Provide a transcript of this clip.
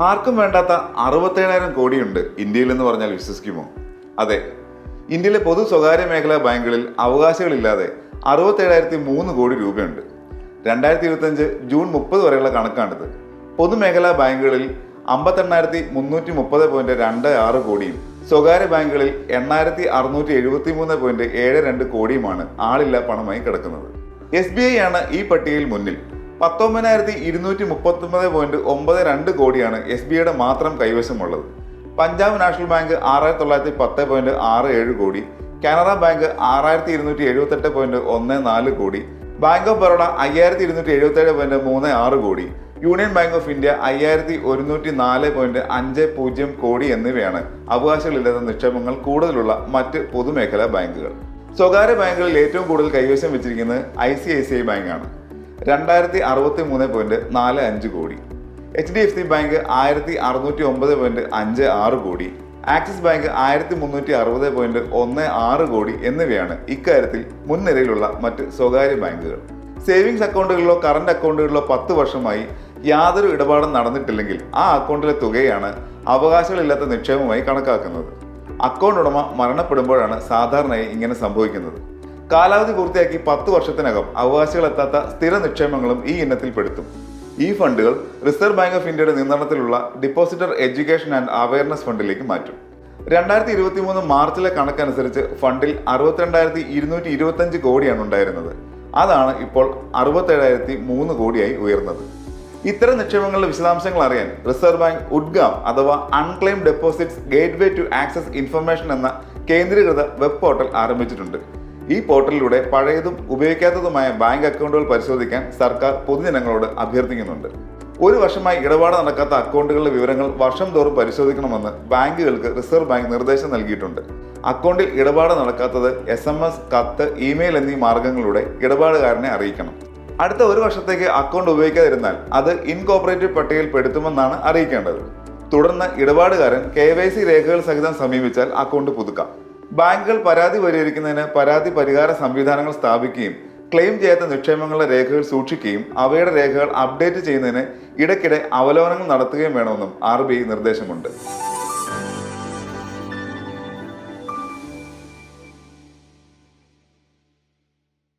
ആർക്കും വേണ്ടാത്ത അറുപത്തേഴായിരം കോടിയുണ്ട് ഇന്ത്യയിൽ എന്ന് പറഞ്ഞാൽ വിശ്വസിക്കുമോ? അതെ. ഇന്ത്യയിലെ പൊതു സ്വകാര്യ മേഖലാ ബാങ്കുകളിൽ അവകാശങ്ങളില്ലാതെ അറുപത്തേഴായിരത്തി മൂന്ന് കോടി രൂപയുണ്ട്. രണ്ടായിരത്തി ഇരുപത്തഞ്ച് ജൂൺ മുപ്പത് വരെയുള്ള കണക്കാണിത്. പൊതുമേഖലാ ബാങ്കുകളിൽ അമ്പത്തെണ്ണായിരത്തി മുന്നൂറ്റി മുപ്പത് പോയിന്റ് രണ്ട് ആറ് കോടിയും സ്വകാര്യ ബാങ്കുകളിൽ എണ്ണായിരത്തി അറുന്നൂറ്റി എഴുപത്തി മൂന്ന് പോയിന്റ് ഏഴ് രണ്ട് കോടിയുമാണ് ആളില്ല പണമായി കിടക്കുന്നത്. എസ് ബി ഐ ആണ് ഈ പട്ടികയിൽ മുന്നിൽ. പത്തൊമ്പതിനായിരത്തി ഇരുന്നൂറ്റി മുപ്പത്തൊമ്പത് പോയിന്റ് ഒമ്പത് രണ്ട് കോടിയാണ് എസ് ബി ഐയുടെ മാത്രം കൈവശമുള്ളത്. പഞ്ചാബ് നാഷണൽ ബാങ്ക് ആറായിരത്തി തൊള്ളായിരത്തി പത്ത് പോയിന്റ് ആറ് ഏഴ് കോടി കാനറ ബാങ്ക് ആറായിരത്തി ഇരുന്നൂറ്റി എഴുപത്തെട്ട് പോയിന്റ് ഒന്ന് നാല് കോടി ബാങ്ക് ഓഫ് ബറോഡ അയ്യായിരത്തി ഇരുന്നൂറ്റി എഴുപത്തേഴ് പോയിന്റ് മൂന്ന് ആറ് കോടി യൂണിയൻ ബാങ്ക് ഓഫ് ഇന്ത്യ അയ്യായിരത്തി ഒരുന്നൂറ്റി നാല് പോയിന്റ് അഞ്ച് പൂജ്യം കോടി എന്നിവയാണ് അവകാശങ്ങളില്ലാത്ത നിക്ഷേപങ്ങൾ കൂടുതലുള്ള മറ്റ് പൊതുമേഖലാ ബാങ്കുകൾ. സ്വകാര്യ ബാങ്കുകളിൽ ഏറ്റവും കൂടുതൽ കൈവശം വെച്ചിരിക്കുന്നത് I C I C I ബാങ്കാണ്. രണ്ടായിരത്തി അറുപത്തി മൂന്ന് പോയിന്റ് നാല് അഞ്ച് കോടി. H D F C bank ആയിരത്തി അറുന്നൂറ്റി ഒമ്പത് പോയിന്റ് അഞ്ച് ആറ് കോടി. ആക്സിസ് ബാങ്ക് ആയിരത്തി മുന്നൂറ്റി അറുപത് പോയിന്റ് ഒന്ന് ആറ് കോടി എന്നിവയാണ് ഇക്കാര്യത്തിൽ മുൻനിരയിലുള്ള മറ്റ് സ്വകാര്യ ബാങ്കുകൾ. സേവിങ്സ് അക്കൗണ്ടുകളിലോ കറണ്ട് അക്കൗണ്ടുകളിലോ പത്ത് വർഷമായി യാതൊരു ഇടപാടും നടന്നിട്ടില്ലെങ്കിൽ ആ അക്കൗണ്ടിലെ തുകയാണ് അവകാശങ്ങളില്ലാത്ത നിക്ഷേപമായി കണക്കാക്കുന്നത്. അക്കൗണ്ട് ഉടമ മരണപ്പെടുമ്പോഴാണ് സാധാരണയായി ഇങ്ങനെ സംഭവിക്കുന്നത്. കാലാവധി പൂർത്തിയാക്കി പത്ത് വർഷത്തിനകം അവകാശികളെത്താത്ത സ്ഥിര നിക്ഷേപങ്ങളും ഈ ഇനത്തിൽ പെടുത്തും. ഈ ഫണ്ടുകൾ റിസർവ് ബാങ്ക് ഓഫ് ഇന്ത്യയുടെ നിയന്ത്രണത്തിലുള്ള ഡിപ്പോസിറ്റർ എഡ്യൂക്കേഷൻ ആൻഡ് അവയർനെസ് ഫണ്ടിലേക്ക് മാറ്റും. രണ്ടായിരത്തി ഇരുപത്തി മൂന്ന് മാർച്ചിലെ കണക്കനുസരിച്ച് ഫണ്ടിൽ അറുപത്തിരണ്ടായിരത്തി ഇരുന്നൂറ്റി ഇരുപത്തഞ്ച് കോടിയാണ് ഉണ്ടായിരുന്നത്. അതാണ് ഇപ്പോൾ അറുപത്തേഴായിരത്തി മൂന്ന് കോടിയായി ഉയർന്നത്. ഇത്തരം നിക്ഷേപങ്ങളുടെ വിശദാംശങ്ങൾ അറിയാൻ റിസർവ് ബാങ്ക് ഉഡ്ഗാം അഥവാ unclaim deposits gateway to access information എന്ന കേന്ദ്രീകൃത വെബ് പോർട്ടൽ ആരംഭിച്ചിട്ടുണ്ട്. ഈ പോർട്ടലിലൂടെ പഴയതും ഉപയോഗിക്കാത്തതുമായ ബാങ്ക് അക്കൗണ്ടുകൾ പരിശോധിക്കാൻ സർക്കാർ പൊതുജനങ്ങളോട് അഭ്യർത്ഥിക്കുന്നുണ്ട്. ഒരു വർഷമായി ഇടപാട് നടക്കാത്ത അക്കൗണ്ടുകളുടെ വിവരങ്ങൾ വർഷം തോറും പരിശോധിക്കണമെന്ന് ബാങ്കുകൾക്ക് റിസർവ് ബാങ്ക് നിർദ്ദേശം നൽകിയിട്ടുണ്ട്. അക്കൗണ്ടിൽ ഇടപാട് നടക്കാത്തത് എസ് എം എസ് കത്ത് ഇമെയിൽ എന്നീ മാർഗങ്ങളിലൂടെ ഇടപാടുകാരനെ അറിയിക്കണം. അടുത്ത ഒരു വർഷത്തേക്ക് അക്കൗണ്ട് ഉപയോഗിക്കാതിരുന്നാൽ അത് ഇൻകോപ്പറേറ്റീവ് പട്ടികയിൽ പെടുത്തുമെന്നാണ് അറിയിക്കേണ്ടത്. തുടർന്ന് ഇടപാടുകാരൻ കെ വൈ സി രേഖകൾ സഹിതം സമീപിച്ചാൽ അക്കൗണ്ട് പുതുക്കാം. ബാങ്കുകൾ പരാതി പരിഹരിക്കുന്നതിന് പരാതി പരിഹാര സംവിധാനങ്ങൾ സ്ഥാപിക്കുകയും ക്ലെയിം ചെയ്യാത്ത നിക്ഷേപങ്ങളുടെ രേഖകൾ സൂക്ഷിക്കുകയും അവയുടെ രേഖകൾ അപ്ഡേറ്റ് ചെയ്യുന്നതിന് ഇടയ്ക്കിടെ അവലോകനങ്ങൾ നടത്തുകയും വേണമെന്നും ആർ നിർദ്ദേശമുണ്ട്.